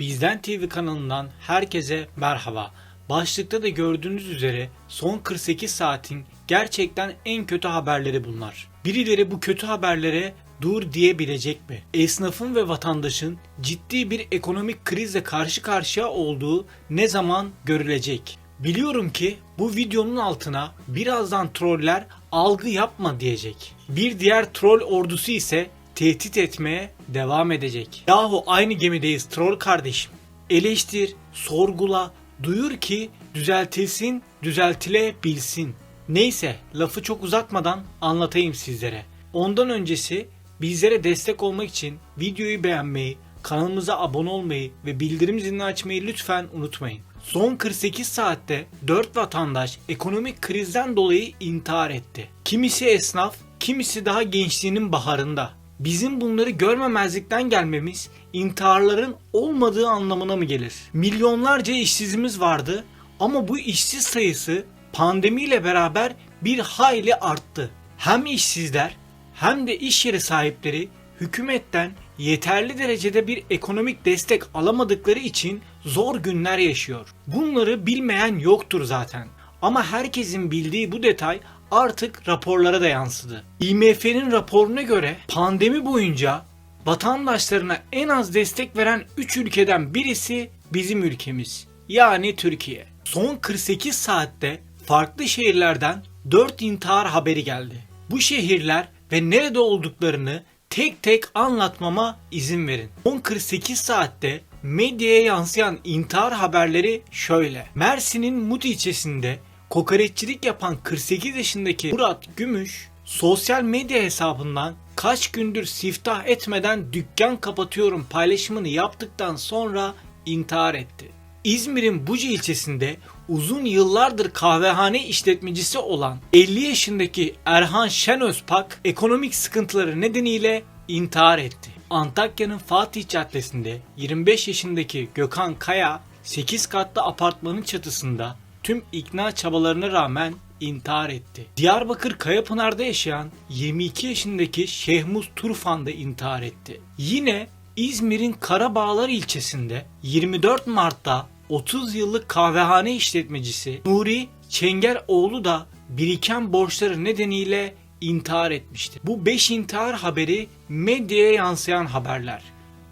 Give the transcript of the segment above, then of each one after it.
Bizden TV kanalından herkese merhaba. Başlıkta da gördüğünüz üzere son 48 saatin gerçekten en kötü haberleri bunlar. Birileri bu kötü haberlere dur diyebilecek mi? Esnafın ve vatandaşın ciddi bir ekonomik krizle karşı karşıya olduğu ne zaman görülecek? Biliyorum ki bu videonun altına birazdan troller algı yapma diyecek. Bir diğer troll ordusu ise tehdit etmeye devam edecek. Yahu aynı gemideyiz troll kardeşim. Eleştir, sorgula, duyur ki düzeltilsin, düzeltilebilsin. Neyse lafı çok uzatmadan anlatayım sizlere. Ondan öncesi bizlere destek olmak için videoyu beğenmeyi, kanalımıza abone olmayı ve bildirim zilini açmayı lütfen unutmayın. Son 48 saatte 4 vatandaş ekonomik krizden dolayı intihar etti. Kimisi esnaf, kimisi daha gençliğinin baharında. Bizim bunları görmemezlikten gelmemiz intiharların olmadığı anlamına mı gelir? Milyonlarca işsizimiz vardı ama bu işsiz sayısı pandemiyle beraber bir hayli arttı. Hem işsizler hem de iş yeri sahipleri hükümetten yeterli derecede bir ekonomik destek alamadıkları için zor günler yaşıyor. Bunları bilmeyen yoktur zaten. Ama herkesin bildiği bu detay artık raporlara da yansıdı. IMF'nin raporuna göre pandemi boyunca vatandaşlarına en az destek veren 3 ülkeden birisi bizim ülkemiz. Yani Türkiye. Son 48 saatte farklı şehirlerden 4 intihar haberi geldi. Bu şehirler ve nerede olduklarını tek tek anlatmama izin verin. Son 48 saatte medyaya yansıyan intihar haberleri şöyle. Mersin'in Mut ilçesinde kokoreççilik yapan 48 yaşındaki Murat Gümüş sosyal medya hesabından kaç gündür siftah etmeden dükkan kapatıyorum paylaşımını yaptıktan sonra intihar etti. İzmir'in Buca ilçesinde uzun yıllardır kahvehane işletmecisi olan 50 yaşındaki Erhan Şenözpak ekonomik sıkıntıları nedeniyle intihar etti. Antakya'nın Fatih Caddesi'nde 25 yaşındaki Gökhan Kaya 8 katlı apartmanın çatısında tüm ikna çabalarına rağmen intihar etti. Diyarbakır Kayapınar'da yaşayan 22 yaşındaki Şehmuz Turfan da intihar etti. Yine İzmir'in Karabağlar ilçesinde 24 Mart'ta 30 yıllık kahvehane işletmecisi Nuri Çengeroğlu da biriken borçları nedeniyle intihar etmiştir. Bu 5 intihar haberi medyaya yansıyan haberler.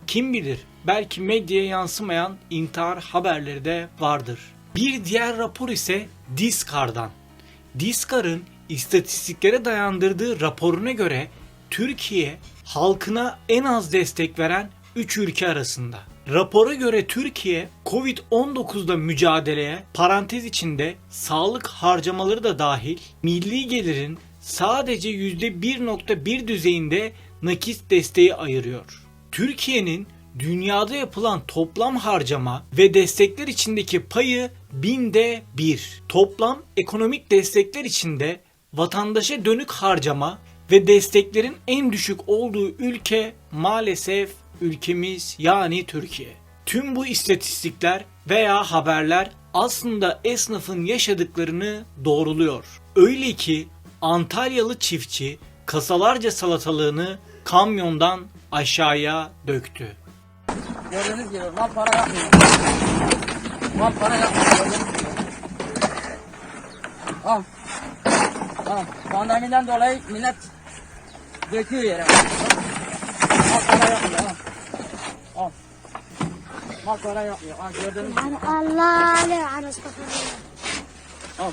Kim bilir belki medyaya yansımayan intihar haberleri de vardır. Bir diğer rapor ise Diskar'dan. Diskar'ın istatistiklere dayandırdığı raporuna göre Türkiye halkına en az destek veren 3 ülke arasında. Rapora göre Türkiye Covid-19'da mücadeleye parantez içinde sağlık harcamaları da dahil milli gelirin sadece %1.1 düzeyinde nakit desteği ayırıyor. Türkiye'nin dünyada yapılan toplam harcama ve destekler içindeki payı binde bir. Toplam ekonomik destekler içinde vatandaşa dönük harcama ve desteklerin en düşük olduğu ülke maalesef ülkemiz yani Türkiye. Tüm bu istatistikler veya haberler aslında esnafın yaşadıklarını doğruluyor. Öyle ki Antalyalı çiftçi kasalarca salatalığını kamyondan aşağıya döktü. Gördüğünüz gibi mal para yapmıyor. Al para yapma. Al. Al. Pandemiden dolayı millet döküyor yere. Al, para yapmıyor. Al. Al. Al para yapmıyor. Al gördün mü? Allah Allah. Al.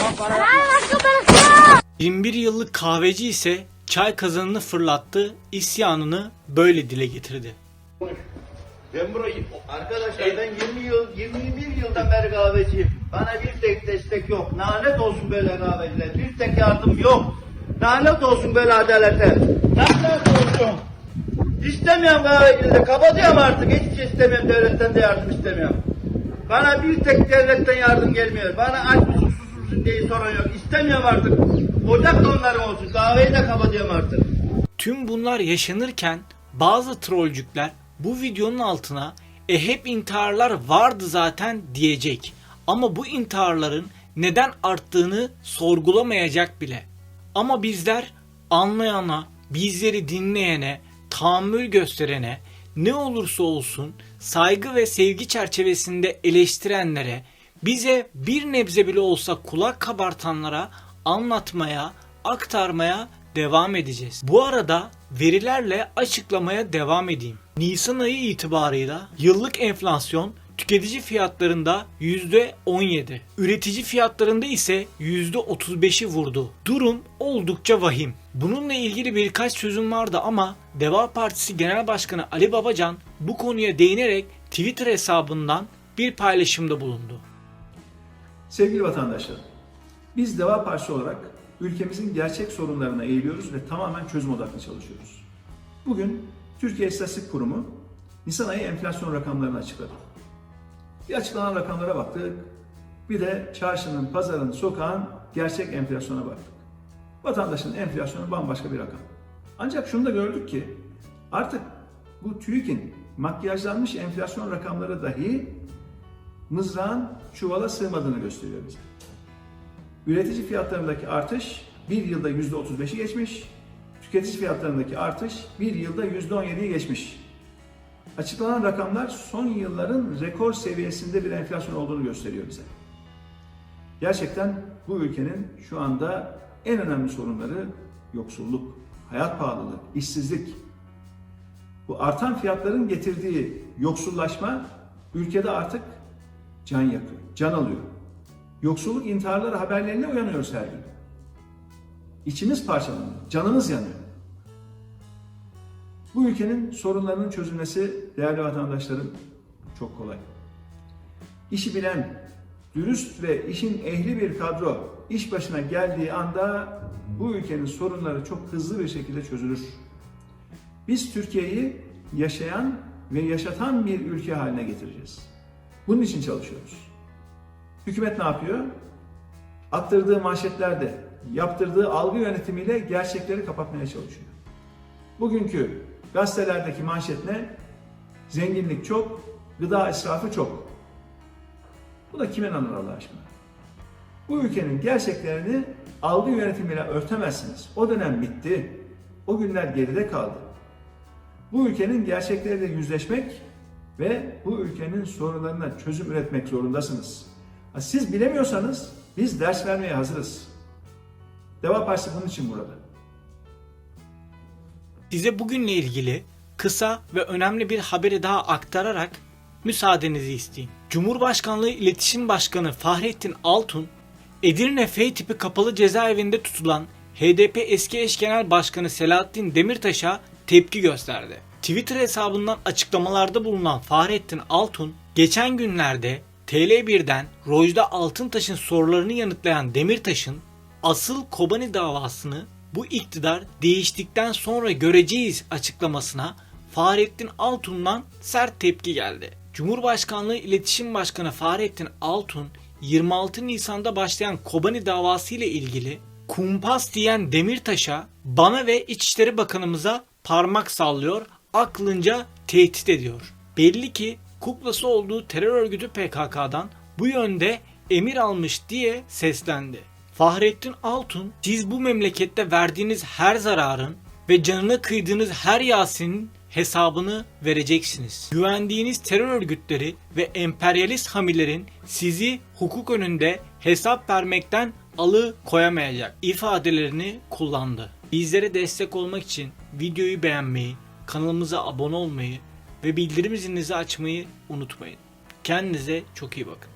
Al para yapmıyor. 21 yıllık kahveci ise çay kazanını fırlattı, isyanını böyle dile getirdi. Ben burayı arkadaşlar ben 20 yıl 21 yıldan beri kahveciyim. Bana bir tek destek yok. Lanet olsun böyle kahveciler. Bir tek yardım yok. Lanet olsun böyle adalete. Lanet olsun. İstemiyorum kahvecileri. Kapatıyorum artık. Hiçbir şey istemiyorum. Devletten de yardım istemiyorum. Bana bir tek devletten yardım gelmiyor. Bana aç mısın susuz musun diye soran yok. İstemiyorum artık. Ocak da onların olsun. Kahveyi de kapatıyorum artık. Tüm bunlar yaşanırken bazı trollcükler bu videonun altına e hep intiharlar vardı zaten diyecek. Ama bu intiharların neden arttığını sorgulamayacak bile. Ama bizler anlayana, bizleri dinleyene, tahammül gösterene, ne olursa olsun saygı ve sevgi çerçevesinde eleştirenlere, bize bir nebze bile olsa kulak kabartanlara anlatmaya, aktarmaya devam edeceğiz. Bu arada verilerle açıklamaya devam edeyim. Nisan ayı itibarıyla yıllık enflasyon tüketici fiyatlarında %17, üretici fiyatlarında ise %35'i vurdu. Durum oldukça vahim. Bununla ilgili birkaç sözüm vardı ama Deva Partisi Genel Başkanı Ali Babacan bu konuya değinerek Twitter hesabından bir paylaşımda bulundu. Sevgili vatandaşlar, biz Deva Partisi olarak ülkemizin gerçek sorunlarına eğiliyoruz ve tamamen çözüm odaklı çalışıyoruz. Bugün Türkiye İstatistik Kurumu Nisan ayı enflasyon rakamlarını açıkladı. Bir açıklanan rakamlara baktık, bir de çarşının, pazarın, sokağın gerçek enflasyona baktık. Vatandaşın enflasyonu bambaşka bir rakam. Ancak şunu da gördük ki artık bu TÜİK'in makyajlanmış enflasyon rakamları dahi mızrağın çuvala sığmadığını gösteriyor bize. Üretici fiyatlarındaki artış bir yılda yüzde 35'i geçmiş, tüketici fiyatlarındaki artış bir yılda yüzde 17'yi geçmiş. Açıklanan rakamlar son yılların rekor seviyesinde bir enflasyon olduğunu gösteriyor bize. Gerçekten bu ülkenin şu anda en önemli sorunları yoksulluk, hayat pahalılığı, işsizlik. Bu artan fiyatların getirdiği yoksullaşma ülkede artık can yakıyor, can alıyor. Yoksulluk intiharları haberlerine uyanıyoruz her gün. İçimiz parçalanıyor, canımız yanıyor. Bu ülkenin sorunlarının çözülmesi değerli vatandaşlarım çok kolay. İşi bilen, dürüst ve işin ehli bir kadro iş başına geldiği anda bu ülkenin sorunları çok hızlı bir şekilde çözülür. Biz Türkiye'yi yaşayan ve yaşatan bir ülke haline getireceğiz. Bunun için çalışıyoruz. Hükümet ne yapıyor? Attırdığı manşetlerde, yaptırdığı algı yönetimiyle gerçekleri kapatmaya çalışıyor. Bugünkü gazetelerdeki manşet ne? Zenginlik çok, gıda israfı çok. Bu da kime inanır Allah aşkına? Bu ülkenin gerçeklerini algı yönetimiyle örtemezsiniz. O dönem bitti. O günler geride kaldı. Bu ülkenin gerçekleriyle yüzleşmek ve bu ülkenin sorunlarına çözüm üretmek zorundasınız. Siz bilemiyorsanız biz ders vermeye hazırız. Deva Partisi bunun için burada. Size bugünle ilgili kısa ve önemli bir haberi daha aktararak müsaadenizi isteyeyim. Cumhurbaşkanlığı İletişim Başkanı Fahrettin Altun, Edirne F tipi kapalı cezaevinde tutulan HDP eski eş genel başkanı Selahattin Demirtaş'a tepki gösterdi. Twitter hesabından açıklamalarda bulunan Fahrettin Altun, geçen günlerde TL1'den Rojda Altıntaş'ın sorularını yanıtlayan Demirtaş'ın asıl Kobani davasını bu iktidar değiştikten sonra göreceğiz açıklamasına Fahrettin Altun'dan sert tepki geldi. Cumhurbaşkanlığı İletişim Başkanı Fahrettin Altun 26 Nisan'da başlayan Kobani davası ile ilgili kumpas diyen Demirtaş'a bana ve İçişleri Bakanımıza parmak sallıyor, aklınca tehdit ediyor. Belli ki kuklası olduğu terör örgütü PKK'dan bu yönde emir almış diye seslendi. Fahrettin Altun, siz bu memlekette verdiğiniz her zararın ve canına kıydığınız her Yasin'in hesabını vereceksiniz. Güvendiğiniz terör örgütleri ve emperyalist hamilerin sizi hukuk önünde hesap vermekten alı koyamayacak ifadelerini kullandı. Bizlere destek olmak için videoyu beğenmeyi, kanalımıza abone olmayı ve bildirim zilinizi açmayı unutmayın. Kendinize çok iyi bakın.